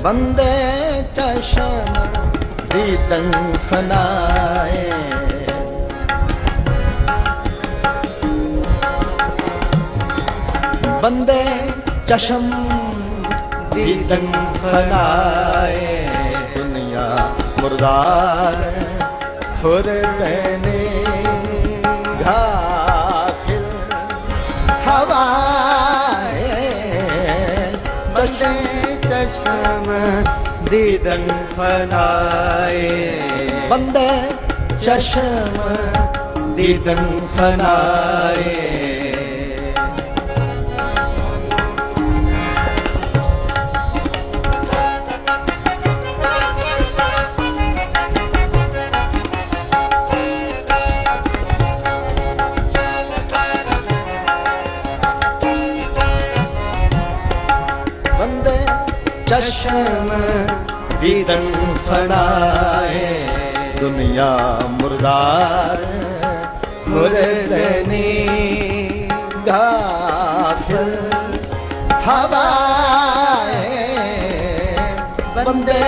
ਬੰਦੇ ਚਸ਼ਮ ਦੀਦਨ ਫਨਾਏ। ਬੰਦੇ ਚਸ਼ਮ ਦੀਦਨ ਫਨਾਏ। ਦੁਨੀਆ ਮੁਰਦਾਰ ਫੁਰਦਨੇ ਘਾਫਿਲ ਹਵਾਏ। ਬੰਦੇ ਚਸ਼ਮ ਦੀਦਨ ਫਨਾਏ ਬੰਦੇ ਚਸ਼ਮ ਦੀਦਨ ਫਨਾਏ ਚਸ਼ਮ ਦੀਦਨ ਫੜਾਏ ਦੁਨੀਆ ਮੁਰਦਾਰ ਮੁਰਦਨੀ ਗਾਫਲ ਹਵਾਏ ਬੰਦੇ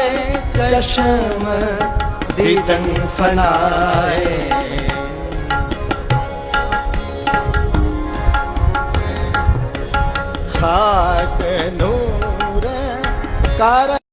ਚਸ਼ਮ ਦੀਦਨ ਫੜਾਏ ਖਾਕ ਨੂੰ cara